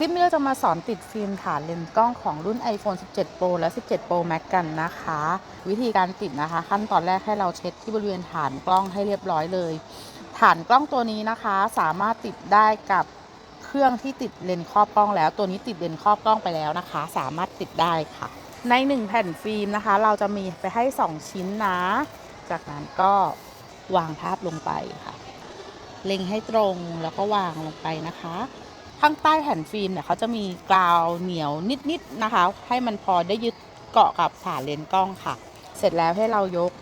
คลิปนี้เราจะมาสอนติดฟิล์มฐานเลนส์กล้องของรุ่น iPhone 17 Pro และ 17 Pro Max กันนะคะ วิธีการติดนะคะ ขั้นตอนแรกให้เราเช็ดที่บริเวณฐานกล้องให้เรียบร้อยเลย ฐานกล้องตัวนี้นะคะ สามารถติดได้กับเครื่องที่ติดเลนส์ครอบกล้องแล้ว ตัวนี้ติดเลนส์ครอบกล้องไปแล้วนะคะ สามารถติดได้ค่ะ ใน 1 แผ่นฟิล์มนะคะ เราจะมีไปให้ 2 ชิ้นนะ จากนั้นก็วางภาพลงไปค่ะ เล็งให้ตรงแล้วก็วางลงไปนะคะ ข้างใต้แผ่นฟิล์มเนี่ยเขาจะมีกาวเหนียวนิดๆนะคะ ให้มันพอได้ยึดเกาะกับฐานเลนส์กล้องค่ะ เสร็จแล้วให้เรายก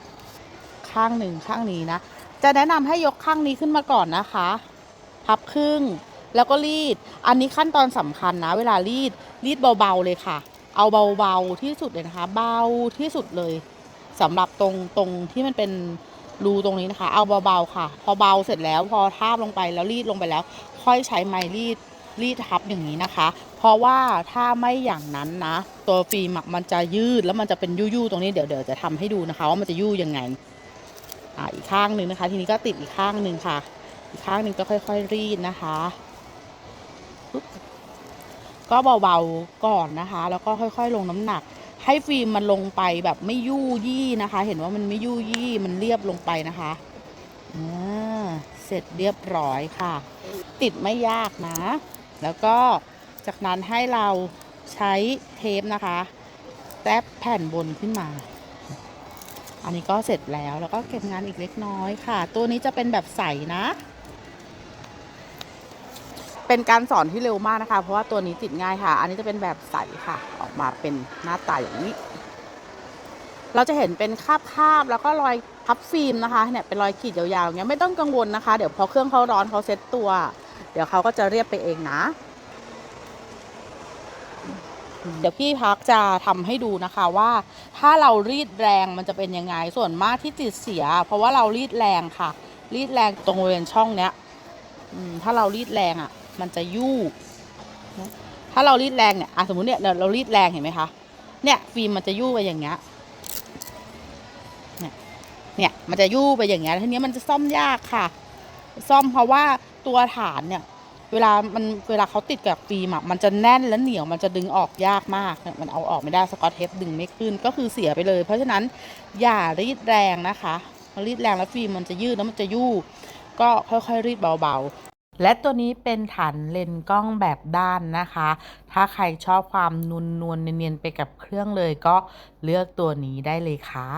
ข้างหนึ่งข้างนี้นะ จะแนะนำให้ยกข้างนี้ขึ้นมาก่อนนะคะ พับครึ่งแล้วก็รีด อันนี้ขั้นตอนสำคัญนะ เวลารีดรีดเบาๆเลยค่ะ เอาเบาๆที่สุดเลยนะคะ เบาที่สุดเลยสำหรับตรงตรงที่มันเป็นรูตรงนี้นะคะ เอาเบาๆค่ะ พอเบาเสร็จแล้วพอทาบลงไปแล้วรีดลงไปแล้ว ค่อยใช้ไม้รีด รีดทับอย่างนี้นะคะ เพราะว่าถ้าไม่อย่างนั้นนะ ตัวฟิล์มมันจะยืดแล้วมันจะเป็นยู่ๆตรงนี้เดี๋ยวเดี๋ยวจะทำให้ดูนะคะ ว่ามันจะยู่ยังไงอ่าอีกข้างหนึ่งนะคะ ทีนี้ก็ติดอีกข้างหนึ่งค่ะ อีกข้างหนึ่งก็ค่อย ๆ รีดนะคะปึ๊บก็เบาๆก่อนนะคะ แล้วก็ค่อย ๆ ลงน้ำหนัก ให้ฟิล์มมันลงไปแบบไม่ยู่ยี่นะคะ เห็นว่ามันไม่ยู่ยี่มันเรียบลงไปนะคะอ่าเสร็จเรียบร้อยค่ะ ติดไม่ยากนะ แล้วก็จากนั้นให้เราใช้เทปนะคะแตบแผ่นบนขึ้นมา อันนี้ก็เสร็จแล้วแล้วก็เก็บงานอีกเล็กน้อยค่ะ ตัวนี้จะเป็นแบบใสนะ เป็นการสอนที่เร็วมากนะคะ เพราะว่าตัวนี้ติดง่ายค่ะ อันนี้จะเป็นแบบใสค่ะ ออกมาเป็นหน้าตาอย่างนี้ เราจะเห็นเป็นคราบๆแล้วก็รอยพับฟิล์มนะคะเนี่ยเป็นรอยขีดยาวๆอย่างเงี้ยไม่ต้องกังวลนะคะ เดี๋ยวพอเครื่องเขาร้อนเขาเซ็ตตัว เดี๋ยวเขาก็จะเรียบไปเองนะ เดี๋ยวพี่พักจะทำให้ดูนะคะว่า ถ้าเรารีดแรงมันจะเป็นยังไงส่วนมากที่ติดเสีย เพราะว่าเรารีดแรงค่ะ รีดแรงตรงบริเวณช่องเนี้ยถ้าเรารีดแรงอะ มันจะยู่ถ้าเรารีดแรงเนี่ยอะสมมติเนี่ยเราเรารีดแรงเห็นไหมคะเนี่ยฟิล์มมันจะยู่ไปอย่างเงี้ยเนี่ยเนี่ยมันจะยู่ไปอย่างเงี้ยทีนี้มันจะซ่อมยากค่ะ ซ่อมเพราะว่าตัวฐานเนี่ย เวลามันเวลาเขาติดกับฟิล์มอะมันจะแน่นและเหนียวมันจะดึงออกยากมากเนี่ยมันเอาออกไม่ได้สกอตเทปดึงไม่ขึ้นก็คือเสียไปเลย เพราะฉะนั้นอย่ารีดแรงนะคะพอรีดแรงแล้วฟิล์มมันจะยืดแล้วมันจะยู่ ก็ค่อยๆรีดเบาๆ และตัวนี้เป็นฐานเลนกล้องแบบด้านนะคะ ถ้าใครชอบความนูนๆเนียนๆไปกับเครื่องเลยก็เลือกตัวนี้ได้เลยค่ะ